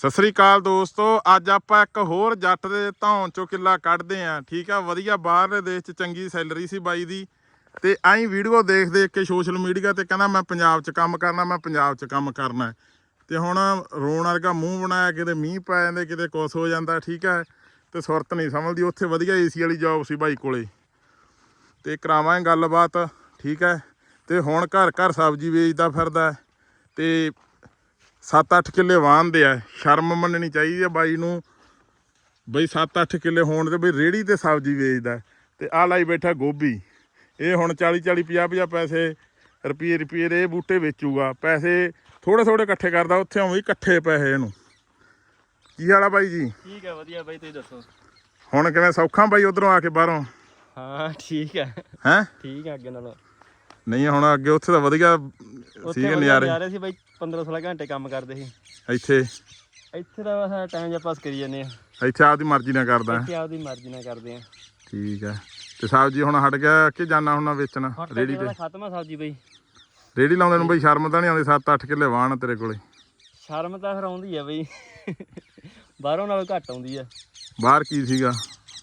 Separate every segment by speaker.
Speaker 1: ਸਤਿ ਸ੍ਰੀ ਅਕਾਲ ਦੋਸਤੋ, ਅੱਜ ਆਪਾਂ ਇੱਕ ਹੋਰ ਜੱਟ ਦੇ ਧੌਣ ਚੋਂ ਕਿੱਲਾ ਕੱਢਦੇ ਆਂ ਠੀਕ ਆ? ਵਧੀਆ ਬਾਹਰਲੇ ਦੇਸ਼ 'ਚ ਚੰਗੀ ਸੈਲਰੀ ਸੀ ਬਾਈ ਦੀ ਤੇ ਐਂ ਵੀਡੀਓ ਦੇਖ ਦੇਖ ਕੇ ਸੋਸ਼ਲ ਮੀਡੀਆ ਤੇ ਕਹਿੰਦਾ ਮੈਂ ਪੰਜਾਬ 'ਚ ਕੰਮ ਕਰਨਾ, ਮੈਂ ਪੰਜਾਬ 'ਚ ਕੰਮ ਕਰਨਾ। ਹੈ। ਤੇ ਹੁਣ ਰੋਣ ਵਰਗਾ ਮੂੰਹ ਬਣਾਇਆ, ਕਿਤੇ ਮੀਂਹ ਪੈ ਜਾਂਦੇ, ਕਿਤੇ ਕੁਛ ਹੋ ਜਾਂਦਾ, ਠੀਕ ਹੈ ਤੇ ਸੁਰਤ ਨਹੀਂ ਸਮਝਦੀ, ਉੱਥੇ ਵਧੀਆ ਏਸੀ ਵਾਲੀ ਜੌਬ ਸੀ ਬਾਈ ਕੋਲੇ। ਤੇ ਕਰਾਵਾਂਗੇ ਗੱਲਬਾਤ, ਠੀਕ ਹੈ ਤੇ ਹੁਣ ਘਰ ਘਰ ਸਬਜ਼ੀ ਵੇਚਦਾ ਫਿਰਦਾ। ਹੈ ਤੇ 7-8 ਕਿੱਲੇ ਵਾਹਣਦੇ ਆ ਸ਼ਰਮ ਮੰਨਣੀ ਚਾਹੀਦੀ ਆ ਬਾਈ ਨੂੰ। ਬਈ 7-8 ਕਿੱਲੇ ਹੋਣ ਤੇ ਬਈ ਰੇੜੀ ਤੇ ਸਬਜ਼ੀ ਵੇਚਦਾ। ਤੇ ਆ ਲਾਈ ਬੈਠਾ ਗੋਭੀ। ਇਹ ਹੁਣ 40-40 50-50 ਪੈਸੇ ਰੁਪਏ ਰੁਪਏ ਦੇ ਬੂਟੇ ਵੇਚੂਗਾ। ਪੈਸੇ ਥੋੜੇ ਥੋੜੇ ਇਕੱਠੇ ਕਰਦਾ ਉੱਥੇ ਆਉਂ ਇਕੱਠੇ ਪੈਸੇ ਇਹਨੂੰ। ਕੀ ਹਾਲ ਬਾਈ ਜੀ?
Speaker 2: ਠੀਕ ਹੈ ਵਧੀਆ ਬਾਈ ਤੁਸੀਂ ਦੱਸੋ?
Speaker 1: ਹੁਣ ਕਿਵੇਂ ਸੌਖਾ ਬਾਈ ਉਧਰੋਂ ਆ ਕੇ ਬਾਹਰੋਂ?
Speaker 2: ਹਾਂ ਠੀਕ ਹੈ
Speaker 1: ਹੈ?
Speaker 2: ਠੀਕ ਹੈ ਅੱਗੇ ਨਾਲੋਂ।
Speaker 1: ਨਹੀਂ ਹੁਣ ਅੱਗੇ ਉੱਥੇ ਤਾਂ ਵਧੀਆ ਸੀਗੇ ਨਜ਼ਾਰੇ।
Speaker 2: ਨਜ਼ਾਰੇ ਸੀ ਬਾਈ 15 16 ਘੰਟੇ ਕੰਮ ਕਰਦੇ ਸੀ।
Speaker 1: ਇੱਥੇ?
Speaker 2: ਇੱਥੇ ਤਾਂ ਬਸ ਟਾਈਮ ਪਾਸ ਕਰੀ ਜਾਂਦੇ ਆ
Speaker 1: ਇੱਥੇ ਆਪਦੀ ਮਰਜ਼ੀ ਨਾਲ ਕਰਦਾ।
Speaker 2: ਇੱਥੇ ਆਪਦੀ ਮਰਜ਼ੀ ਨਾਲ ਕਰਦੇ ਆ
Speaker 1: ਠੀਕ ਹੈ। ਤੇ ਸਬਜ਼ੀ ਹੁਣ ਹਟ ਗਿਆ ਕਿ ਜਾਣਾ ਹੁਣ ਵੇਚਣ? ਰੇੜੀ ਤੇ
Speaker 2: ਖਤਮ ਆ ਸਬਜ਼ੀ ਬਾਈ।
Speaker 1: ਰੇੜੀ ਲਾਉਂਦੇ ਨੂੰ ਬਈ ਸ਼ਰਮ ਤਾਂ ਨਹੀਂ ਆਉਂਦੀ 7-8 ਕਿੱਲੇ ਵਾਹਣ ਤੇਰੇ ਕੋਲੇ।
Speaker 2: ਸ਼ਰਮ ਤਾਂ ਫਿਰ ਆਉਂਦੀ ਆ ਬਾਈ। ਬਾਹਰੋਂ ਨਾਲੋਂ ਘੱਟ ਆਉਂਦੀ ਆ।
Speaker 1: ਬਾਹਰ ਕੀ ਸੀਗਾ?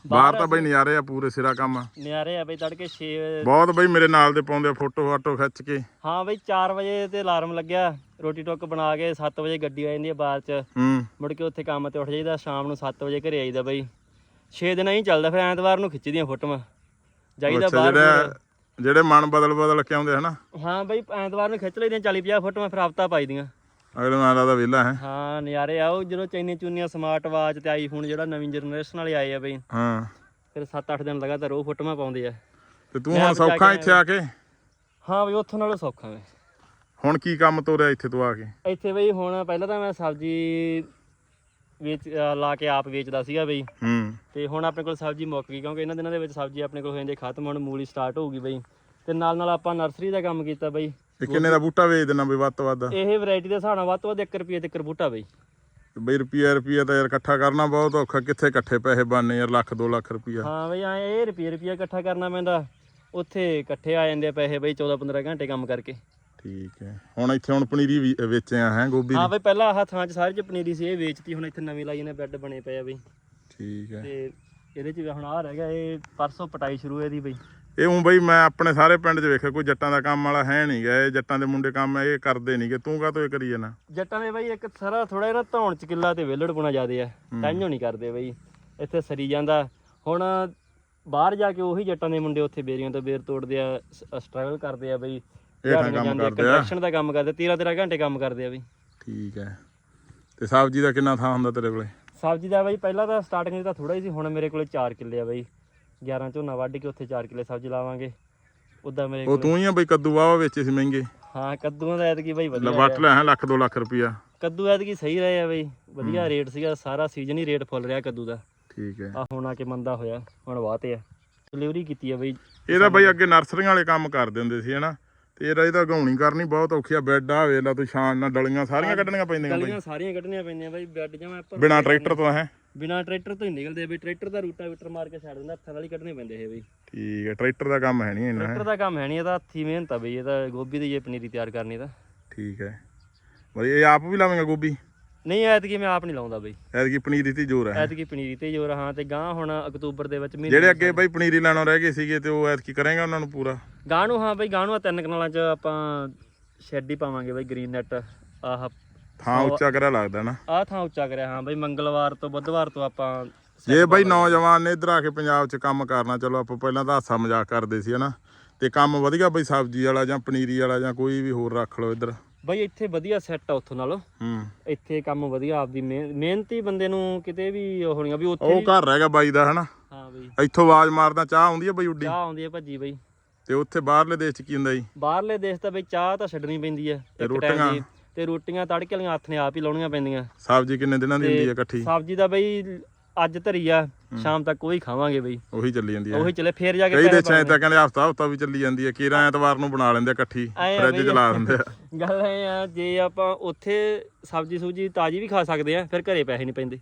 Speaker 1: ਬਾਹਰ ਤਾਂ ਬਈ ਨਜ਼ਾਰੇ ਆ ਪੂਰੇ ਸਿਰਾ ਕੰਮ
Speaker 2: ਨਿਆਰੇ ਆ ਬਾਈ ਤੜਕੇ 6
Speaker 1: ਬਹੁਤ ਬਈ ਮੇਰੇ ਨਾਲ ਦੇ ਪਾਉਂਦੇ ਫੋਟੋ ਫਾਟੋ ਖਿੱਚ ਕੇ।
Speaker 2: ਹਾਂ ਬਾਈ 4 ਵਜੇ ਤੇ ਅਲਾਰਮ ਲੱਗਿਆ ਰੋਟੀ ਟੁੱਕ ਬਣਾ ਕੇ 7 ਵਜੇ ਗੱਡੀ ਆ ਜਾਂਦੀ ਆ ਬਾਅਦ ਚ।
Speaker 1: ਹੂੰ।
Speaker 2: ਮੁੜ ਕੇ ਉੱਥੇ ਕੰਮ ਤੇ ਉੱਠ ਜਾਈਦਾ ਸ਼ਾਮ ਨੂੰ 7 ਵਜੇ ਘਰੇ ਆਈਦਾ ਬਾਈ। 6 ਦਿਨ ਹੀ ਚੱਲਦਾ ਫਿਰ ਐਤਵਾਰ ਨੂੰ ਖਿੱਚਦੀਆਂ ਫੋਟੋਆਂ। ਜਾਈਦਾ
Speaker 1: ਅੱਛਾ
Speaker 2: ਬਾਹਰ
Speaker 1: ਜਿਹੜੇ ਜਿਹੜੇ ਮਨ ਬਦਲ ਬਦਲ ਕੇ ਆਉਂਦੇ ਹਨਾ।
Speaker 2: ਹਾਂ ਬਾਈ ਐਤਵਾਰ ਨੂੰ ਖਿੱਚ ਲਈਦੀਆਂ 40 50 ਫੋਟੋਆਂ ਫਿਰ ਹਫਤਾ ਪਾਈਦੀਆਂ
Speaker 1: ਅਗਲੇ ਨਾਲ ਦਾ ਵਿਹਲਾ ਹੈ।
Speaker 2: ਹਾਂ ਨਜ਼ਾਰੇ ਆਓ ਜਦੋਂ ਚੈਨੀ ਚੁੰਨੀਆਂ ਸਮਾਰਟ ਵਾਚ ਤੇ ਆਈਫੋਨ ਜਿਹੜਾ ਨਵੀਂ ਜਨਰੇਸ਼ਨ ਵਾਲੇ ਆਏ ਆ ਬਈ।
Speaker 1: ਹਾਂ।
Speaker 2: ਫਿਰ 7-8 ਦਿਨ ਲਗਾਤਾਰ ਉਹ ਫੋਟੋਆਂ ਪਾਉਂਦੇ ਆ।
Speaker 1: ਤੇ ਤੂੰ
Speaker 2: ਮੈਂ
Speaker 1: ਹੁਣ ਸੌਖਾ ਇੱਥੇ ਆ ਕੇ?
Speaker 2: ਹਾਂ ਬਈ ਉੱਥੋਂ ਨਾਲੋਂ ਸੌਖਾ ਵੇ
Speaker 1: ਹੁਣ ਕੀ ਕੰਮ ਤੋਰਿਆ ਇੱਥੇ ਤੂੰ ਆ ਕੇ?
Speaker 2: ਇੱਥੇ ਬਈ ਹੁਣ ਪਹਿਲਾਂ ਤਾਂ ਮੈਂ ਸਬਜ਼ੀ ਵੇਚ ਲਾ ਕੇ ਆਪ ਵੇਚਦਾ ਸੀਗਾ ਬਈ।
Speaker 1: ਹੂੰ।
Speaker 2: ਤੇ ਹੁਣ ਆਪਣੇ ਕੋਲ ਸਬਜ਼ੀ ਮੁੱਕ ਗਈ ਕਿਉਂਕਿ ਇਹਨਾਂ ਦਿਨਾਂ ਦੇ ਵਿੱਚ ਸਬਜ਼ੀ ਆਪਣੇ ਕੋਲ ਹੋ ਜਾਂਦੀ ਖਤਮ ਹੁਣ ਮੂਲੀ ਸਟਾਰਟ ਹੋਊਗੀ ਬਈ। ਤੇ ਨਾਲ ਨਾਲ ਆਪਾਂ ਨਰਸਰੀ ਦਾ ਕੰਮ ਕੀਤਾ ਬਈ।
Speaker 1: ਇਹ ਕਿੰਨੇ ਦਾ ਬੂਟਾ ਵੇਚ ਦੇਣਾ ਬਈ ਵੱਧ ਤੋਂ ਵੱਧ?
Speaker 2: ਇਹ ਵੈਰਾਈਟੀ ਦੇ ਹਿਸਾਬ ਨਾਲ ਵੱਧ ਤੋਂ ਵੱਧ 1 ਰੁਪਏ ਤੇ ਇੱਕ ਬੂਟਾ ਬਈ।
Speaker 1: ਬਈ ਰੁਪਿਆ ਰੁਪਿਆ ਤਾਂ ਯਾਰ ਇਕੱਠਾ ਕਰਨਾ ਬਹੁਤ ਔਖਾ ਕਿੱਥੇ ਇਕੱਠੇ ਪੈਸੇ ਬਣਨੇ ਯਾਰ ਲੱਖ 2 ਲੱਖ ਰੁਪਿਆ
Speaker 2: ਹਾਂ ਬਈ ਐ ਇਹ ਰੁਪਏ ਰੁਪਏ ਇਕੱਠਾ ਕਰਨਾ ਪੈਂਦਾ। ਉੱਥੇ ਇਕੱਠੇ ਆ ਜਾਂਦੇ ਆ ਪੈਸੇ ਬਈ 14 15 ਘੰਟੇ ਕੰਮ ਕਰਕੇ।
Speaker 1: ਠੀਕ ਹੈ। ਹੁਣ ਇੱਥੇ ਹੁਣ ਪਨੀਰੀ ਵੀ ਵੇਚਿਆ ਹੈ ਗੋਭੀ
Speaker 2: ਹਾਂ
Speaker 1: ਦੀ
Speaker 2: ਬਈ ਪਹਿਲਾਂ ਆਹ ਥਾਂ 'ਚ ਸਾਰੇ ਚ ਪਨੀਰੀ ਸੀ ਇਹ ਵੇਚਤੀ ਹੁਣ ਇੱਥੇ ਨਵੀਂ ਲਾਈ ਨੇ ਬੈੱਡ ਬਣੇ ਪਏ ਆ ਬਈ।
Speaker 1: ਠੀਕ ਹੈ।
Speaker 2: ਤੇ ਇਹਦੇ 'ਚ ਹੁਣ ਆ ਰਹਿ ਗਿਆ ਇਹ ਪਰਸੋਂ ਪਟਾਈ ਸ਼ੁਰੂ ਇਹਦੀ ਬਈ।
Speaker 1: ਇਹ ਉਂ ਬਈ ਮੈਂ ਆਪਣੇ ਸਾਰੇ ਪਿੰਡ 'ਚ ਵੇਖਿਆ ਕੋਈ ਜੱਟਾਂ ਦਾ ਕੰਮ ਵਾਲਾ ਹੈ ਨਹੀਂ ਗਾ ਇਹ ਜੱਟਾਂ ਦੇ ਮੁੰਡੇ ਕੰਮ ਇਹ ਕਰਦੇ ਨਹੀਂਗੇ ਤੂੰ ਕਾਹਤੋਂ ਇਹ ਕਰੀ ਜਾਣਾ
Speaker 2: ਜੱਟਾਂ ਦੇ ਬਈ ਇੱਕ ਸਾਰਾ ਥੋੜਾ ਜਿਹਾ ਧੌਣ ਚ ਕਿੱਲਾ ਤੇ ਵਿਹਲੜ ਪੁਣਾ ਜ਼ਿਆਦੇ ਆ ਤਾਂਹੀਓ ਨਹੀਂ ਕਰਦੇ ਬਈ ਇੱਥੇ ਸਰੀ ਜਾਂਦਾ। ਹੁਣ ਬਾਹਰ ਜਾ ਕੇ ਉਹੀ ਜੱਟਾਂ ਦੇ ਮੁੰਡੇ ਉੱਥੇ ਬੇਰੀਆਂ ਤੋਂ ਬੇਰ ਤੋੜਦੇ ਆ ਸਟਰਗਲ ਕਰਦੇ ਆ ਬਈ
Speaker 1: ਹੇਠਾਂ ਕੰਮ ਕਰਦੇ ਆ।
Speaker 2: ਕੰਸਟਰਕਸ਼ਨ ਦਾ ਕੰਮ ਕਰਦੇ 13 13 ਘੰਟੇ ਕੰਮ ਕਰਦੇ ਆ ਬਈ।
Speaker 1: ਠੀਕ ਹੈ। ਤੇ ਸਬਜ਼ੀ ਦਾ ਕਿੰਨਾ ਥਾਂ ਹੁੰਦਾ ਤੇਰੇ ਕੋਲੇ?
Speaker 2: ਸਬਜ਼ੀ ਦਾ ਬਈ ਪਹਿਲਾਂ ਤਾਂ ਸਟਾਰਟਿੰਗ 'ਚ ਤਾਂ ਥੋੜਾ ਹੀ ਸੀ ਹੁਣ ਮੇਰੇ ਕੋਲੇ 4 ਕਿੱਲੇ ਆ ਬਈ। 11 ਝੋਨਾ ਵੱਢ ਕੇ ਉੱਥੇ 4 ਕਿੱਲੇ ਸਬਜ਼ੀ ਲਾਵਾਂਗੇ। ਉਦਾਂ ਮੇਰੇ
Speaker 1: ਉਹ
Speaker 2: ਕੋਲ
Speaker 1: ਤੂੰ ਹੀ ਆ ਬਈ ਕੱਦੂ ਵਾਵਾ ਵੇਚੇ ਸੀ ਮਹਿੰਗੇ।
Speaker 2: ਹਾਂ ਕੱਦੂਆਂ ਦਾ ਐਤਕੀ ਬਈ ਵਧੀਆ
Speaker 1: ਵੱਟ ਲੈ ਹੈ ਲੱਖ 2 ਲੱਖ ਰੁਪਿਆ
Speaker 2: ਕੱਦੂ ਐਤਕੀ ਸਹੀ ਰਹੇ ਆ ਬਈ ਵਧੀਆ ਰੇਟ ਸੀਗਾ ਸਾਰਾ ਸੀਜ਼ਨ ਹੀ ਰੇਟ ਫੁੱਲ ਰਿਹਾ ਕੱਦੂ ਦਾ।
Speaker 1: ਠੀਕ ਹੈ।
Speaker 2: ਆ ਹੁਣ ਆ ਕੇ ਮੰਦਾ ਹੋਇਆ ਹੁਣ ਵਾਤੇ ਆ। ਡਿਲੀਵਰੀ ਕੀਤੀ ਆ ਬਈ।
Speaker 1: ਇਹਦਾ ਬਈ ਅੱਗੇ ਨਰਸਰੀਆਂ ਵਾਲੇ ਕੰਮ ਕਰਦੇ ਹੁੰਦੇ ਸੀ ਹਨਾ। ਤੇ ਇਹਦਾ ਇਹਦਾ ਗਾਉਣੀ ਕਰਨੀ ਬਹੁਤ ਔਖੀ ਆ। ਬੈੱਡ ਆ ਵੇਖ ਲਾ ਤੂੰ ਸ਼ਾਨ ਨਾਲ ਡਲੀਆਂ ਸਾਰੀਆਂ ਕੱਢਣੀਆਂ ਪੈਂਦੀਆਂ ਬਈ।
Speaker 2: ਗਲੀਆਂ ਸਾਰੀਆਂ ਕੱਢਣੀਆਂ ਪੈਂਦੀਆਂ ਬਈ ਬੈੱਡ ਜਮਾ ਆਪਾਂ
Speaker 1: ਬਿਨਾ ਟਰੈਕਟਰ ਤੋਂ ਹੈ।
Speaker 2: ਬਿਨਾ ਟਰੈਕਟਰ ਤੋਂ ਹੀ ਨਿਕਲਦੇ ਆ ਬਈ ਟਰੈਕਟਰ ਦਾ ਰੂਟਾ ਵੀਟਰ ਮਾਰ ਕੇ ਛੱਡ ਦਿੰਦਾ ਹੱਥਾਂ ਨਾਲ ਹੀ ਕੱਢਣੇ ਪੈਂਦੇ ਇਹ ਬਈ
Speaker 1: ਠੀਕ ਹੈ ਟਰੈਕਟਰ ਦਾ ਕੰਮ ਹੈ ਨਹੀਂ ਇੰਨਾ
Speaker 2: ਟਰੈਕਟਰ ਦਾ ਕੰਮ ਹੈ ਨਹੀਂ ਇਹਦਾ ਹੱਥੀ ਮਿਹਨਤ ਆ ਬਈ ਇਹਦਾ ਗੋਭੀ ਦੀ ਜੇ ਪਨੀਰੀ ਤਿਆਰ ਕਰਨੀ ਤਾਂ।
Speaker 1: ਠੀਕ ਹੈ। ਬਈ ਇਹ ਆਪ ਵੀ ਲਾਵੇਂਗਾ ਗੋਭੀ?
Speaker 2: ਨਹੀਂ ਐਤਕੀ ਮੈਂ ਆਪ ਨਹੀਂ ਲਾਉਂਦਾ ਬਈ।
Speaker 1: ਐਤਕੀ ਪਨੀਰੀ ਤੇ ਜ਼ੋਰ ਹੈ?
Speaker 2: ਐਤਕੀ ਪਨੀਰੀ ਤੇ ਜੋਰ ਹਾਂ ਤੇ ਗਾਂ ਹੁਣ ਅਕਤੂਬਰ ਦੇ ਵਿੱਚ ਮਹੀਨੇ
Speaker 1: ਜਿਹੜੇ ਅੱਗੇ ਬਈ ਪਨੀਰੀ ਲੈਣੋਂ ਰਹਿ ਗਏ ਸੀਗੇ ਤੇ ਉਹ ਐਤਕੀ ਕਰੇਗਾ ਉਹਨਾਂ ਨੂੰ ਪੂਰਾ?
Speaker 2: ਗਾਂ ਨੂੰ ਹਾਂ ਬਈ ਗਾਂ ਨੂੰ ਆ ਤਿੰਨ ਕਨਾਲਾਂ 'ਚ ਆਪਾਂ ਸ਼ੈੱਡ ਹੀ ਪਾਵਾਂਗੇ ਬਈ ਗ੍ਰੀਨ ਨੈਟ ਆਹ
Speaker 1: ਥਾਂ ਉੱਚਾ ਕਰਿਆ ਲੱਗਦਾ ਨਾ।
Speaker 2: ਆਹ ਥਾਂ ਉੱਚਾ ਕਰਿਆ ਹਾਂ ਬਈ ਮੰਗਲਵਾਰ ਤੋਂ ਬੁੱਧਵਾਰ ਤੋਂ ਆਪਾਂ
Speaker 1: ਜੇ ਬਈ ਨੌਜਵਾਨ ਨੇ ਇੱਧਰ ਆ ਕੇ ਪੰਜਾਬ 'ਚ ਕੰਮ ਕਰਨਾ ਚਲੋ ਆਪਾਂ ਪਹਿਲਾਂ ਤਾਂ ਹਾਸਾ ਮਜ਼ਾਕ ਕਰਦੇ ਸੀ ਹਨਾ। ਤੇ ਕੰਮ ਵਧੀਆ ਬਈ ਸਬਜ਼ੀ ਵਾਲਾ ਜਾਂ ਪਨੀਰੀ ਵਾਲਾ ਜਾਂ ਕੋਈ ਵੀ ਹੋਰ ਰੱਖ ਲਓ ਇੱਧਰ।
Speaker 2: ਬਈ ਇੱਥੇ ਵਧੀਆ ਸੈੱਟ ਆ ਉੱਥੋਂ ਨਾਲੋਂ।
Speaker 1: ਹੂੰ।
Speaker 2: ਇੱਥੇ ਕੰਮ ਵਧੀਆ ਆਪਦੀ ਮਿਹਨ- ਮਿਹਨਤੀ ਬੰਦੇ ਨੂੰ ਕਿਤੇ ਵੀ ਉਹ ਹੋਣੀਆਂ ਵੀ ਉੱਥੇ
Speaker 1: ਉਹ ਘਰ ਰਹਿ ਗਿਆ ਬਾਈ ਦਾ ਹਨਾ।
Speaker 2: ਹਾਂ ਬਈ।
Speaker 1: ਇੱਥੋਂ ਆਵਾਜ਼ ਮਾਰਦਾ ਚਾਹ ਆਉਂਦੀ ਆ ਬਈ ਉੱਡੀ?
Speaker 2: ਚਾਹ ਆਉਂਦੀ ਹੈ ਭੱਜੀ ਬਈ।
Speaker 1: ਤੇ ਉੱਥੇ ਬਾਹਰਲੇ ਦੇਸ਼ 'ਚ ਕੀ ਹੁੰਦਾ ਜੀ?
Speaker 2: ਬਾਹਰਲੇ ਦੇਸ਼ ਤਾਂ ਬਈ ਚਾਹ ਤਾਂ ਛੱਡਣੀ ਪੈਂਦੀ ਹੈ ਇੱਕ
Speaker 1: ਰੋਟੀਆਂ?
Speaker 2: ਟਾਈਮ ਦੀ ਤੇ ਰੋਟੀਆਂ ਤੜਕੇ ਵਾਲੀਆਂ ਹੱਥ ਨੇ ਆਪ ਹੀ ਲਾਉਣੀਆਂ ਪੈਂਦੀਆਂ।
Speaker 1: ਸਬਜ਼ੀ ਕਿੰਨੇ ਦਿਨਾਂ ਦੀ ਹੁੰਦੀ ਆ ਇਕੱਠੀ?
Speaker 2: ਸਬਜ਼ੀ ਦਾ ਬਈ ਅੱਜ ਧਰੀ ਆ ਸ਼ਾਮ ਤੱਕ ਉਹੀ ਖਾਵਾਂਗੇ ਬਈ।
Speaker 1: ਉਹੀ ਚੱਲੀ ਜਾਂਦੀ ਆ।
Speaker 2: ਉਹੀ ਚਲੇ ਫੇਰ ਜਾ ਕੇ
Speaker 1: ਕਈ ਦੇਸ਼ਾਂ ਤਾਂ ਕਹਿੰਦੇ ਹਫਤਾ ਹਫਤਾ ਵੀ ਚੱਲੀ ਜਾਂਦੀ ਆ ਕੀਰਾ ਐਤਵਾਰ ਨੂੰ ਬਣਾ ਲੈਂਦੇ ਇਕੱਠੀ ਫ੍ਰਿਜ 'ਚ
Speaker 2: ਬਈ।
Speaker 1: ਲਾ ਦਿੰਦੇ ਆ।
Speaker 2: ਗੱਲ ਇਹ ਆ ਜੇ ਆਪਾਂ ਉੱਥੇ ਸਬਜ਼ੀ ਸੂਜੀ ਤਾਜੀ ਵੀ ਖਾ ਸਕਦੇ ਆ ਫਿਰ ਘਰੇ ਪੈਸੇ ਨਹੀਂ ਪੈਂਦੇ।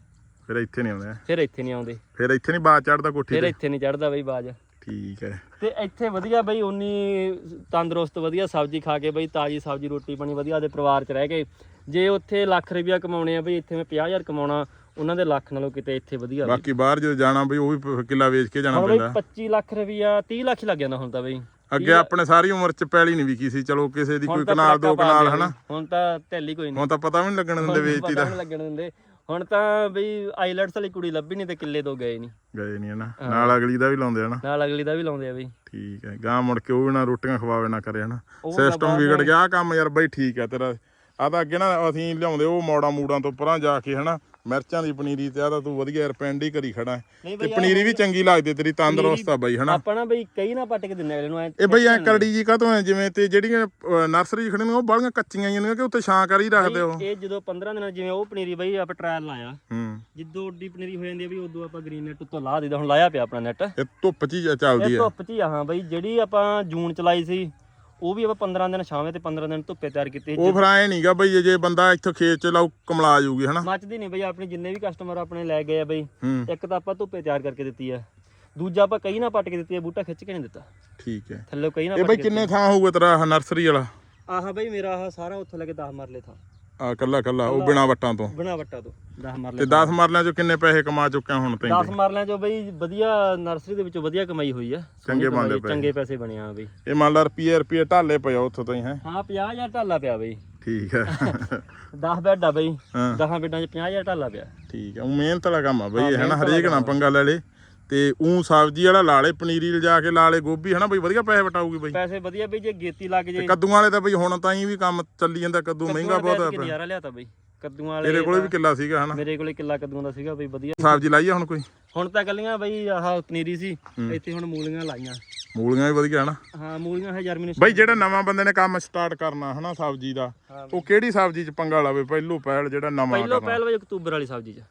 Speaker 1: ਫਿਰ ਇੱਥੇ ਨਹੀਂ ਆਉਂਦੇ।
Speaker 2: ਫਿਰ ਇੱਥੇ ਨਹੀਂ ਆਉਂਦੇ।
Speaker 1: ਫਿਰ ਇੱਥੇ ਨਹੀਂ ਬਾਅਦ ਚੜਦਾ ਕੋਠੀ
Speaker 2: ਫਿਰ ਇੱਥੇ ਨਹੀਂ ਚੜਦਾ ਬਈ ਬਾਜ।
Speaker 1: ਠੀਕ ਹੈ।
Speaker 2: ਤੇ ਇੱਥੇ ਵਧੀਆ ਬਈ ਉਨੀ ਤੰਦਰੁਸਤ ਵਧੀਆ ਸਬਜ਼ੀ ਖਾ ਕੇ ਬਈ ਤਾਜੀ ਸਬਜ਼ੀ ਰੋਟੀ ਪਾਣੀ ਵਧੀਆ ਦੇ ਪਰਿਵਾਰ 'ਚ ਰਹਿ ਕੇ। ਜੇ ਉੱਥੇ ਲੱਖ ਰੁਪਇਆ ਕਮਾਉਣੇ ਆ ਬਈ ਇੱਥੇ ਮੈਂ 50000 ਕਮਾਉਣਾ ਉਹਨਾਂ ਦੇ ਲੱਖ ਨਾਲੋਂ ਕਿਤੇ ਇੱਥੇ ਵਧੀਆ
Speaker 1: ਬਾਕੀ ਬਾਹਰ ਜਦੋਂ ਜਾਣਾ ਬਈ ਉਹ ਵੀ ਕਿੱਲਾ ਵੇਚ ਕੇ ਜਾਣਾ ਪੈਂਦਾ।
Speaker 2: 25 ਲੱਖ ਰੁਪਇਆ 30 ਲੱਖ ਲੱਗ ਜਾਂਦਾ ਹੁਣ ਤਾਂ ਬਈ।
Speaker 1: ਅੱਗੇ ਆਪਣੇ ਸਾਰੀ ਉਮਰ ਚ ਪੈਲੀ ਨਹੀਂ ਵਿਕੀ ਸੀ ਚਲੋ ਕਿਸੇ ਦੀ ਕੋਈ ਕਨਾਲ ਦੋ ਕਨਾਲ ਹਨਾ?
Speaker 2: ਹੁਣ ਤਾਂ ਢੈਲੀ ਕੋਈ ਨਹੀਂ
Speaker 1: ਹੁਣ ਤਾਂ ਪਤਾ ਵੀ ਨਹੀਂ ਲੱਗਣ ਦਿੰਦੇ ਵੇਚਤੀ
Speaker 2: ਪਤਾ
Speaker 1: ਦਾ।
Speaker 2: ਨਹੀਂ ਲੱਗਣ ਦਿੰਦੇ। ਹੁਣ ਤਾਂ ਬਈ ਆਈਲੈਟਸ ਵਾਲੀ ਕੁੜੀ ਲੱਭੀ ਨਹੀਂ ਤੇ ਕਿੱਲੇ ਤੋਂ ਗਏ ਨਹੀਂ।
Speaker 1: ਗਏ ਨਹੀਂ ਹਨਾ। ਨਾਲ ਅਗਲੀ ਦਾ ਵੀ ਲਾਉਂਦੇ ਹਨਾ।
Speaker 2: ਨਾਲ ਅਗਲੀ ਦਾ ਵੀ ਲਾਉਂਦੇ ਆ ਬਈ।
Speaker 1: ਠੀਕ ਹੈ। ਗਾਂ ਮੁੜ ਕੇ ਉਹ ਵੀ ਨਾ ਰੋਟੀਆਂ ਖਵਾਵੇ ਨਾ ਕਰੇ ਹਨਾ। ਸਿਸਟਮ ਵਿਗੜ ਗਿਆ। ਕੰਮ ਯਾਰ ਬਈ ਠੀਕ ਹੈ ਤੇਰਾ। ਆ ਤਾਂ ਅੱਗੇ ਨਾ ਅਸੀਂ ਲਿਆਉਂਦੇ ਉਹ ਮੋੜਾ ਮੂੜਾਂ ਤੋਂ ਪਰਾਂ ਜਾ ਕੇ ਹਨਾ। ਮਿਰਚਾਂ ਦੀ ਪਨੀਰੀ ਤੇ ਆ ਤਾਂ ਤੂੰ ਵਧੀਆ ਯਾਰ ਪਿੰਡ ਹੀ ਕਰੀ ਖੜਾ। ਹੈ।
Speaker 2: ਨਹੀਂ
Speaker 1: ਤੇ
Speaker 2: ਬਈ
Speaker 1: ਪਨੀਰੀ ਵੀ ਚੰਗੀ ਲੱਗਦੀ ਤੇਰੀ ਤੰਦਰੁਸਤ ਆ ਬਈ ਹਨਾ?
Speaker 2: ਆਪਾਂ ਨਾ ਬਈ ਕਈ ਨਾ ਪੱਟ ਕੇ ਦਿੰਨੇ ਅਗਲੇ ਨੂੰ ਐਂ
Speaker 1: ਇਹ ਬਈ ਐ ਕਰੜੀ ਜੀ ਕਾਹਤੋਂ ਐ ਜਿਵੇਂ ਤੇ ਜਿਹੜੀਆਂ ਅਹ, ਨਰਸਰੀ ਖੜੀਆਂ ਉਹ ਬਾਲੀਆਂ ਕੱਚੀਆਂ ਹੀ ਕਿ ਉੱਤੇ ਛਾਂ ਕਰ ਹੀ ਰੱਖਦੇ ਹੋ
Speaker 2: ਇਹ ਜਦੋਂ 15 ਦਿਨਾਂ ਜਿਵੇਂ ਉਹ ਪਨੀਰੀ ਬਈ ਆਪਾਂ ਟ੍ਰਾਇਲ ਲਾਇਆ
Speaker 1: ਹੂੰ।
Speaker 2: ਜਿੱਦੋਂ ਓਡੀ ਪਨੀਰੀ ਹੋ ਜਾਂਦੀ ਆ ਬਈ ਉਦੋਂ ਆਪਾਂ ਗ੍ਰੀਨ ਨੈਟ ਉੱਤੋਂ ਲਾ ਦਿੱਦਾ ਹੁਣ ਲਾਇਆ ਪਿਆ ਆਪਣਾ ਨੈਟ
Speaker 1: ਇਹ ਧੁੱਪ ਚ ਹੀ ਚੱਲਦੀ
Speaker 2: ਇਹ ਧੁੱਪ 'ਚ ਹੀ ਆ ਹਾਂ ਬਈ ਜਿਹੜੀ ਆਪਾਂ ਜੂਨ ਚ ਲਾਈ ਸੀ ਉਹ ਵੀ ਆਪਾਂ 15 ਦਿਨ ਛਾਵੇਂ ਤੇ 15 ਦਿਨ ਧੁੱਪੇ ਤਿਆਰ ਕੀਤੀ ਸੀ।
Speaker 1: ਉਹ ਫਿਰ ਐ ਨਹੀਂਗਾ ਬਈ ਜੇ- ਬੰਦਾ ਇੱਥੋਂ ਖੇਤ ਚ ਲਾਉ ਕਮਲਾ ਜੂਗੀ ਹਨਾ?
Speaker 2: ਮੱਚਦੀ ਨਹੀਂ ਬਈ ਆਪਣੇ ਜਿੰਨੇ ਵੀ ਕਸਟਮਰ ਆਪਣੇ ਲੈ ਗਏ ਆ ਬਈ
Speaker 1: ਹੂੰ।
Speaker 2: ਇੱਕ ਤਾਂ ਆਪਾਂ ਧੁੱਪੇ ਤਿਆਰ ਕਰਕੇ ਦਿੱਤੀ ਆ। ਦੂਜਾ ਆਪਾਂ ਕਈ ਨਾ ਪੱਟ ਕੇ ਦਿੱਤੀ ਆ ਬੂਟਾ ਖਿੱਚ ਕੇ ਨਹੀਂ ਦਿੱਤਾ।
Speaker 1: ਠੀਕ ਹੈ।
Speaker 2: ਥੱਲੇ ਕਈ ਨਾ
Speaker 1: ਇਹ
Speaker 2: ਪੱਟ
Speaker 1: ਬਈ
Speaker 2: ਕੇ
Speaker 1: ਕਿੰਨੇ ਥਾਂ ਹੋਊਗਾ ਤੇਰਾ ਨਰਸਰੀ ਵਾਲਾ?
Speaker 2: ਆਹ ਬਈ ਮੇਰਾ ਆਹ ਸਾਰਾ ਉੱਥੋਂ ਲੈ ਕੇ 10 ਮਰਲੇ ਥਾਂ।
Speaker 1: ਆ ਕੱਲਾ ਕੱਲਾ ਉਹ ਬਿਨਾ ਵੱਟਾਂ ਤੋਂ।
Speaker 2: ਬਣਾ ਵੱਟਾ ਤੋਂ 10
Speaker 1: ਤੇ
Speaker 2: ਮਰਲੇ
Speaker 1: 10 ਮਰਲਿਆਂ ਚੋਂ ਕਿੰਨੇ ਪੈਸੇ ਕਮਾ ਚੁੱਕਿਆ ਹੁਣ
Speaker 2: 10
Speaker 1: ਤੈਨੂੰ
Speaker 2: ਮਰਲਿਆਂ ਚੋਂ ਬਈ ਵਧੀਆ ਨਰਸਰੀ ਦੇ ਵਿੱਚੋਂ ਵਧੀਆ ਕਮਾਈ ਹੋਈ ਆ।
Speaker 1: ਚੰਗੇ
Speaker 2: ਕਮਾਈ,
Speaker 1: ਪਏ।
Speaker 2: ਚੰਗੇ ਪੈਸੇ ਬਣੇ ਆ ਬਈ।
Speaker 1: ਇਹ ਮੰਨ ਲਾ ਰੁਪਏ ਰੁਪਏ ਢਾਲੇ ਪਿਆ ਉੱਥੋਂ ਤਾਈ ਹੈ
Speaker 2: ਹਾਂ? 50000 ਢਾਲਾ ਪਿਆ ਬਈ।
Speaker 1: ਠੀਕ ਹੈ
Speaker 2: 10 ਬੈੱਡ ਆ ਬਈ।
Speaker 1: ਹਾਂ।
Speaker 2: 10 ਬੈੱਡਾਂ 'ਚ 50000 ਢਾਲਾ ਪਿਆ।
Speaker 1: ਠੀਕ ਹੈ ਉਹ ਮਿਹਨਤ ਵਾਲਾ ਕੰਮ ਆ ਬਈ ਹੈ ਨਾ ਹਰੇਕ ਨਾ ਪੰਗਾ ਲੈ ਲੇ। ਤੇ ਉਹ ਸਬਜ਼ੀ ਵਾਲਾ ਲਾ ਲੇ ਪਨੀਰੀ ਲਿਜਾ ਕੇ ਲਾ ਲੇ ਗੋਭੀ ਹੈ ਨਾ ਬਈ ਵਧੀਆ ਪੈਸੇ ਵਟਾਊਗੀ ਬਈ।
Speaker 2: ਪੈਸੇ ਵਧੀਆ ਬਈ ਜੇ ਗੇਤੀ ਲੱਗ ਜੇ।
Speaker 1: ਕੱਦੂਆਂ ਵਾਲੇ ਤਾਂ ਬਈ ਹੁਣ ਤਾਈਂ ਵੀ ਕੰਮ ਚੱਲੀ ਜਾਂਦਾ ਕੱਦੂ ਮਹਿੰਗਾ ਬਹੁਤ
Speaker 2: ਲਿਆਤਾ ਬਈ। ਕੱਦੂਆਂ ਵਾਲੇ
Speaker 1: ਤੇਰੇ ਕੋਲੇ ਵੀ ਕਿੱਲਾ ਸੀਗਾ ਹਨਾ?
Speaker 2: ਮੇਰੇ ਕੋਲੇ ਕਿੱਲਾ ਕੱਦੂਆਂ ਦਾ ਸੀਗਾ ਬਈ ਵਧੀਆ।
Speaker 1: ਸਬਜ਼ੀ ਲਾਈ ਆ ਹੁਣ ਕੋਈ?
Speaker 2: ਹੁਣ ਤਾਂ ਕੱਲੀਆਂ ਬਈ ਆਹ ਪਨੀਰੀ ਸੀ ਇੱਥੇ ਹੁਣ ਮੂਲੀਆਂ ਲਾਈਆਂ।
Speaker 1: ਮੂਲੀਆਂ ਵੀ ਵਧੀਆ ਹਨਾ?
Speaker 2: ਹਾਂ ਮੂਲੀਆਂ ਹੈ ਜਰਮੀਨੇਸ਼ਨ
Speaker 1: ਬਈ ਜਿਹੜਾ ਨਵਾਂ ਬੰਦੇ ਨੇ ਕੰਮ ਸਟਾਰਟ ਕਰਨਾ ਹਨਾ ਸਬਜ਼ੀ ਦਾ
Speaker 2: ਹਾਂ
Speaker 1: ਉਹ ਕਿਹੜੀ ਸਬਜ਼ੀ ਚ ਪੰਗਾ ਲਾਵੇ? ਪਹਿਲੂ ਪਹਿਲ ਜਿਹੜਾ ਨਵਾਂ
Speaker 2: ਪਹਿਲੋ ਪਹਿਲ ਵਜੇ ਅਕਤੂਬਰ ਵਾਲੀ ਸਬਜ਼ੀ 'ਚ।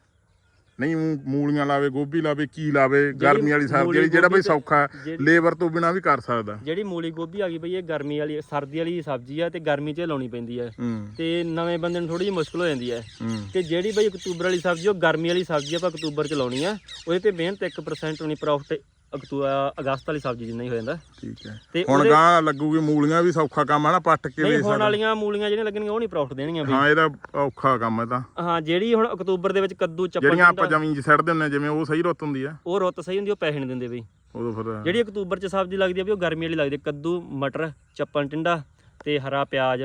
Speaker 1: ਨਹੀਂ ਊਂ ਮੂਲੀਆਂ ਲਾਵੇ ਗੋਭੀ ਲਾਵੇ ਕੀ ਲਾਵੇ ਗਰਮੀ ਵਾਲੀ ਸਬਜ਼ੀ ਜਿਹੜੀ ਬਈ ਸੌਖਾ ਲੇਬਰ ਤੋਂ ਬਿਨਾ ਵੀ ਕਰ ਸਕਦਾ।
Speaker 2: ਜਿਹੜੀ ਮੂਲੀ ਗੋਭੀ ਆ ਗਈ ਬਈ ਇਹ ਗਰਮੀ ਵਾਲੀ ਸਰਦੀ ਵਾਲੀ ਸਬਜ਼ੀ ਆ ਤੇ ਗਰਮੀ 'ਚ ਲਾਉਣੀ ਪੈਂਦੀ ਹੈ। ਤੇ ਨਵੇਂ ਬੰਦੇ ਨੂੰ ਥੋੜੀ ਜਿਹੀ ਮੁਸ਼ਕਲ ਹੋ ਜਾਂਦੀ ਹੂੰ। ਤੇ ਜਿਹੜੀ ਬਈ ਅਕਤੂਬਰ ਵਾਲੀ ਸਬਜ਼ੀ ਉਹ ਗਰਮੀ ਵਾਲੀ ਸਬਜ਼ੀ ਆਪਾਂ ਅਕਤੂਬਰ 'ਚ ਲਾਉਣੀ ਆ। ਉਹਦੇ ਤੇ ਮਿਹਨਤ 1% ਹੋਣੀ ਪ੍ਰੋਫਿਟ ਅਕਤੂਬਰ ਅਗਸਤ ਵਾਲੀ ਸਬਜ਼ੀ ਜਿੰਨਾ ਹੀ ਹੋ ਜਾਂਦਾ।
Speaker 1: ਠੀਕ ਹੈ।
Speaker 2: ਤੇ
Speaker 1: ਹੁਣ
Speaker 2: ਉਹਦੇ-
Speaker 1: ਗਾਂ ਲੱਗੂਗੀ ਮੂਲੀਆਂ ਵੀ ਸੌਖਾ ਕੰਮ ਆ ਨਾ ਪੱਟ ਕੇ
Speaker 2: ਨਹੀਂ
Speaker 1: ਵੇਚ
Speaker 2: ਹੋਣ
Speaker 1: ਸਕਦਾ।
Speaker 2: ਵਾਲੀਆਂ ਮੂਲੀਆਂ ਜਿਹੜੀਆਂ ਲੱਗਣਗੀਆਂ ਉਹ ਨਹੀਂ ਪ੍ਰੋਫਿਟ ਦੇਣਗੀਆਂ ਬਈ।
Speaker 1: ਹਾਂ ਇਹਦਾ ਔਖਾ ਕੰਮ ਹੈ ਤਾਂ।
Speaker 2: ਹਾਂ ਜਿਹੜੀ ਹੁਣ ਅਕਤੂਬਰ ਦੇ ਵਿੱਚ ਕੱਦੂ ਚੱਪਲ
Speaker 1: ਜਿਹੜੀਆਂ ਆਪਾਂ ਜ਼ਮੀਨ 'ਚ ਸਿੱਟਦੇ ਹੁੰਦੇ ਜਿਵੇਂ ਉਹ ਸਹੀ ਰੁੱਤ ਹੁੰਦੀ ਆ।
Speaker 2: ਉਹ ਰੁੱਤ ਸਹੀ ਹੁੰਦੀ ਉਹ ਪੈਸੇ ਨਹੀਂ ਦਿੰਦੇ ਬਈ।
Speaker 1: ਉਦੋਂ ਫਿਰ
Speaker 2: ਜਿਹੜੀ ਅਕਤੂਬਰ 'ਚ ਸਬਜ਼ੀ ਲੱਗਦੀ ਆ ਵੀ ਉਹ ਗਰਮੀ ਵਾਲੀ ਲੱਗਦੀ ਆ। ਕੱਦੂ ਮਟਰ ਚੱਪਣ ਟਿੰਡਾ ਤੇ ਹਰਾ ਪਿਆਜ਼।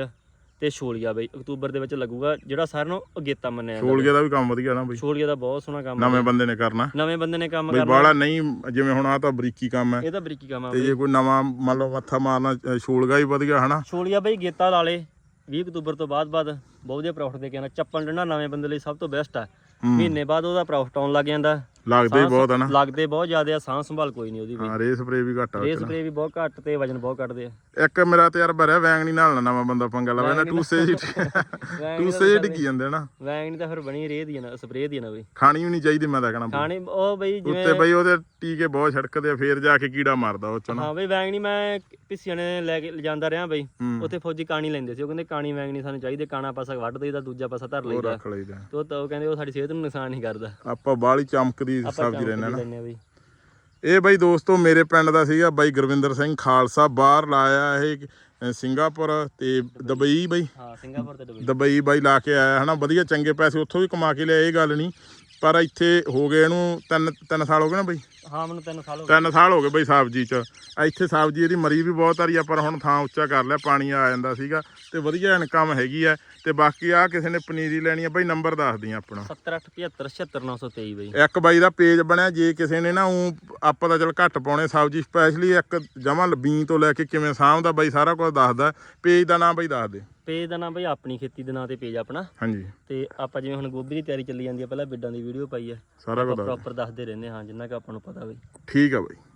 Speaker 2: ਤੇ ਛੋਲੀਆ ਬਈ ਅਕਤੂਬਰ ਦੇ ਵਿੱਚ ਲੱਗੂਗਾ ਜਿਹੜਾ ਸਾਰਿਆਂ ਨੂੰ ਅਗੇਤਾ ਮੰਨਿਆ ਜਾਂਦਾ
Speaker 1: ਛੋਲੀਏ ਦਾ ਵੀ ਕੰਮ ਵਧੀਆ ਨਾ ਬਈ।
Speaker 2: ਛੋਲੀਆ ਦਾ ਬਹੁਤ ਸੋਹਣਾ ਕੰਮ
Speaker 1: ਨਵੇਂ ਬੰਦੇ ਨੇ ਕਰਨਾ।
Speaker 2: ਨਵੇਂ ਬੰਦੇ ਨੇ ਕੰਮ
Speaker 1: ਬਈ
Speaker 2: ਕਰਨਾ।
Speaker 1: ਬਾਹਲਾ ਨਹੀਂ ਜਿਵੇਂ ਹੁਣ ਆ ਤਾਂ ਬਰੀਕੀ ਕੰਮ ਹੈ।
Speaker 2: ਇਹ ਤਾਂ ਬਰੀਕੀ ਕੰਮ ਆ
Speaker 1: ਤੇ ਜੇ ਕੋਈ ਨਵਾਂ ਮੰਨ ਲਓ ਮੱਥਾ ਮਾਰਨਾ ਛੋਲਗਾ ਹੀ ਵਧੀਆ ਹਨਾ।
Speaker 2: ਛੋਲੀਆ ਬਈ ਗੇਤਾ ਲਾ ਲੇ। 20 ਅਕਤੂਬਰ ਤੋਂ ਬਾਅਦ ਬਾਅਦ ਬਹੁਤ ਵਧੀਆ ਪ੍ਰੋਫਿਟ ਦੇ ਕੇ ਆਣਾ ਚੱਪਣ ਟਿੰਡਾ ਨਵੇਂ ਬੰਦੇ ਲਈ ਸਭ ਤੋਂ ਬੈਸਟ ਆ।
Speaker 1: ਹੂੰ।
Speaker 2: ਮਹੀਨੇ ਬਾਅਦ ਉਹਦਾ ਪ੍ਰੋਫਿਟ ਆਉਣ ਲੱਗ ਜਾਂਦਾ।
Speaker 1: ਲੱਗਦੇ ਹੀ ਬਹੁਤ ਹਨਾ
Speaker 2: ਲੱਗਦੇ ਬਹੁਤ ਜ਼ਿਆਦਾ ਆ ਸਾਂਭ ਸੰਭਾਲ ਕੋਈ ਨਹੀਂ ਉਹਦੀ ਵੀ।
Speaker 1: ਹਾਂ ਰੇ ਸਪਰੇ ਵੀ ਘੱਟ ਆ
Speaker 2: ਰੇ ਸਪਰੇ ਵੀ ਬਹੁਤ ਘੱਟ ਤੇ ਵਜਨ ਬਹੁਤ ਘਟਦੇ ਆ।
Speaker 1: ਇੱਕ ਮੇਰਾ ਤੇ ਯਾਰ ਭਰਿਆ ਵੈਂਗਣੀ ਨਾਲ ਨਾ ਨਵਾਂ ਬੰਦਾ ਪੰਗਾ ਲਵੇ ਨਾ ਟੂਸੇ ਜੀ ਟੂਸੇ ਜੀ ਡਿੱਗੀ ਜਾਂਦੇ ਨਾ।
Speaker 2: ਵੈਂਗਣੀ ਤਾਂ ਫਿਰ ਬਣੀ ਰੇ ਦੀ ਆ ਨਾ ਸਪਰੇ ਦੀ ਆ ਨਾ ਬਈ।
Speaker 1: ਖਾਣੀ ਵੀ ਨਹੀਂ ਚਾਹੀਦੀ ਮੈਂ ਤਾਂ ਕਹਣਾ
Speaker 2: ਖਾਣੇ ਉਹ ਬਈ ਜਿਵੇਂ
Speaker 1: ਉੱਤੇ ਬਈ ਉਹਦੇ ਟੀਕੇ ਬਹੁਤ ਛੜਕਦੇ ਆ ਫੇਰ ਜਾ ਕੇ ਕੀੜਾ ਮਾਰਦਾ ਉਹ ਚ ਨਾ।
Speaker 2: ਹਾਂ ਬਈ ਵੈਂਗਣੀ ਮੈਂ ਪਿੱਛੇ ਨੇ ਲੈ ਕੇ ਲਿਜਾਂਦਾ ਰਿਹਾ ਬਈ। ਉੱਥੇ ਫੌਜੀ ਕਾਣੀ ਲੈਂਦੇ ਸੀ ਉਹ ਕਹਿੰਦੇ ਕਾਣੀ ਵੈਂਗਣੀ ਸਾਨੂੰ ਚਾਹੀਦੀ ਕਾਣਾ ਪਾਸਾ ਵੱਢ ਦੇਈਦਾ ਦੂਜਾ ਪਾਸਾ ਧਰ
Speaker 1: ਉਹ
Speaker 2: ਲਈਦਾ।
Speaker 1: ਰੱਖ ਲਈਦਾ।
Speaker 2: ਤੇ ਉਹ ਤਾਂ ਉਹ ਕਹਿੰਦੇ ਉਹ ਸਾਡੀ ਸਿਹਤ ਨੂੰ ਨੁਕਸਾਨ ਨਹੀਂ ਕਰਦਾ।
Speaker 1: ਆਪਾਂ ਬਾਹਲੀ ਚਮਕਦੀ
Speaker 2: ਆਪਾਂ
Speaker 1: ਸਬਜ਼ੀ ਲੈਣਾ ਨਾ।
Speaker 2: ਲੈਣੇ ਆ ਬਈ।
Speaker 1: ਇਹ ਬਈ ਦੋਸਤੋ ਮੇਰੇ ਪਿੰਡ ਦਾ ਸੀਗਾ ਬਾਈ ਗੁਰਵਿੰਦਰ ਸਿੰਘ ਖਾਲਸਾ ਬਾਹਰ ਲਾਇਆ ਇਹ ਸਿੰਗਾਪੁਰ ਤੇ ਦੁਬਈ ਬਈ।
Speaker 2: ਹਾਂ ਸਿੰਗਾਪੁਰ ਤੇ ਦੁਬਈ।
Speaker 1: ਦੁਬਈ ਬਾਈ ਲਾ ਕੇ ਆਇਆ ਹਨਾ ਵਧੀਆ ਚੰਗੇ ਪੈਸੇ ਉੱਥੋਂ ਵੀ ਕਮਾ ਕੇ ਲਿਆ ਇਹ ਗੱਲ ਨਹੀਂ। ਪਰ ਇੱਥੇ ਹੋ ਗਏ ਇਹਨੂੰ ਤਿੰਨ ਤਿੰਨ ਸਾਲ ਹੋ ਗਏ ਨਾ ਬਈ।
Speaker 2: ਹਾਂ ਮੈਨੂੰ ਸਾਲ ਹੋ ਗਏ।
Speaker 1: ਤਿੰਨ ਸਾਲ ਹੋ ਗਏ ਬਈ ਸਬਜ਼ੀ ਚ। ਇੱਥੇ ਸਬਜ਼ੀ ਇਹਦੀ ਮਰੀ ਵੀ ਬਹੁਤ ਆਰੀ ਆ ਪਰ ਹੁਣ ਥਾਂ ਉੱਚਾ ਕਰ ਲਿਆ ਪਾਣੀ ਆ ਜਾਂਦਾ ਸੀਗਾ ਤੇ ਵਧੀਆ ਇਨਕਮ ਹੈਗੀ ਆ। ਤੇ ਬਾਕੀ ਆ ਕਿਸੇ ਨੇ ਪਨੀਰੀ ਲੈਣੀ ਆ ਬਈ ਨੰਬਰ ਦੱਸ ਦੀ ਆਪਣਾ।
Speaker 2: 7875 ਬਈ।
Speaker 1: ਇੱਕ ਬਾਈ ਦਾ ਪੇਜ ਬਣਿਆ ਜੇ ਕਿਸੇ ਨੇ ਨਾ ਉਹ ਆਪਾਂ ਤਾਂ ਚਲ ਘੱਟ ਪਾਉਣੇ ਸਬਜ਼ੀ ਸਪੈਸ਼ਲੀ ਇੱਕ ਜਮਾ ਬੀਂ ਤੋਂ ਲੈ ਕੇ ਕਿਵੇਂ ਸਾਂਭਦਾ ਬਾਈ ਸਾਰਾ ਕੁਝ ਦੱਸਦਾ। ਪੇਜ ਦਾ ਨਾਮ ਬਾਈ ਦੱਸ ਦੇ।
Speaker 2: ਪੇਜ ਦਾ ਨਾਮ ਬਈ ਆਪਣੀ ਖੇਤੀ ਦੇ ਨਾਂ ਤੇ ਪੇਜ ਆਪਣਾ।
Speaker 1: ਹਾਂਜੀ।
Speaker 2: ਤੇ ਆਪਾਂ ਜਿਵੇਂ ਹੁਣ ਗੋਭੀ ਦੀ ਤਿਆਰੀ ਚੱਲੀ ਜਾਂਦੀ ਆ ਪਹਿਲਾਂ ਬਿੱਡਾਂ ਦੀ ਵੀਡੀਓ ਪਾਈ ਆ।
Speaker 1: ਸਾਰਾ ਕੁਝ ਦੱਸ
Speaker 2: ਪ੍ਰੋਪਰ ਦੱਸਦੇ ਰਹਿੰਦੇ ਹਾਂ ਜਿੰਨਾ ਕਿ ਆਪਾਂ ਨੂੰ ਪਤਾ ਬਈ।
Speaker 1: ਠੀਕ ਆ ਬਾਈ।